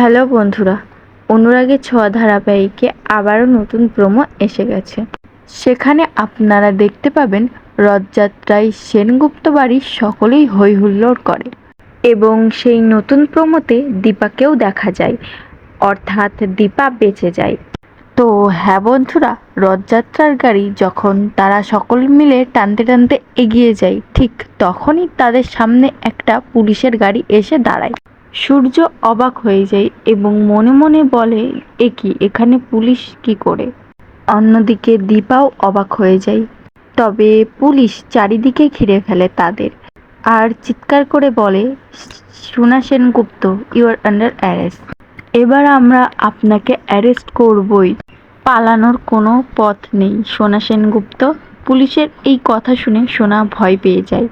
Hello বন্ধুরা, অনুরাগের ছোঁয়া ধারাবাহিকে আবারও নতুন প্রোমো এসে গেছে। সেখানে আপনারা দেখতে পাবেন রথযাত্রায় সেনগুপ্ত বাড়ির সকলেই হই হুল্লোড় করে এবং সেই নতুন প্রোমোতে দীপাকেও দেখা যায়, অর্থাৎ দীপা বেঁচে যায়। তো হ্যাঁ বন্ধুরা, রথযাত্রার গাড়ি যখন তারা সকল মিলে টানতে টানতে এগিয়ে যায়, ঠিক তখনই তাদের সামনে একটা পুলিশের গাড়ি এসে দাঁড়ায়। সূর্য অবাক হয়ে যায় এবং মনে মনে বলে, এ কি, এখানে পুলিশ কি করে? অন্যদিকে দীপাও অবাক হয়ে যায়। তবে পুলিশ চারিদিকে ঘিরে ফেলে তাদের। আর চিৎকার করে বলে, Sona Sengupta you are under arrest এবার আমরা আপনাকে অ্যারেস্ট করবই। পালানোর কোনো পথ নেই, সোনা সেনগুপ্ত। পুলিশের এই কথা শুনে সোনা ভয় পেয়ে যায়।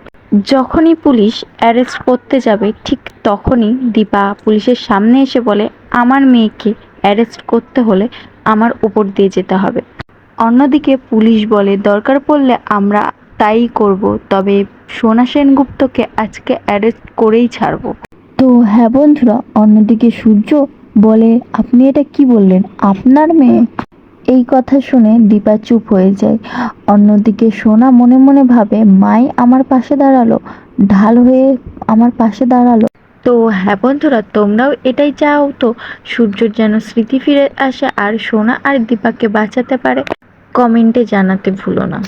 যখনই পুলিশ অ্যারেস্ট করতে যাবে, ঠিক তখনই দীপা পুলিশের সামনে এসে বলে, আমার মেয়েকে অ্যারেস্ট করতে হলে আমার উপর দিয়ে যেতে হবে। অন্যদিকে পুলিশ বলে, দরকার পড়লে আমরা তাই করব, তবে সোনা সেনগুপ্তকে আজকে অ্যারেস্ট করেই ছাড়বো। তো হ্যাঁ বন্ধুরা, অন্যদিকে সূর্য বলে, আপনি এটা কি বললেন? আপনার মেয়ে? এই কথা শুনে দীপা চুপ হয়ে যায়। অন্যদিকে সোনা মনে মনে ভাবে, মাই আমার পাশে দাঁড়াল, ঢাল হয়ে আমার পাশে দাঁড়াল। তো হ্যাঁ বন্ধুরা, তোমরাও এটাই চাও তো? সূর্যর যেন স্মৃতি ফিরে আসে আর সোনা আর দীপাকে বাঁচাতে পারে? কমেন্টে জানাতে ভুলো না।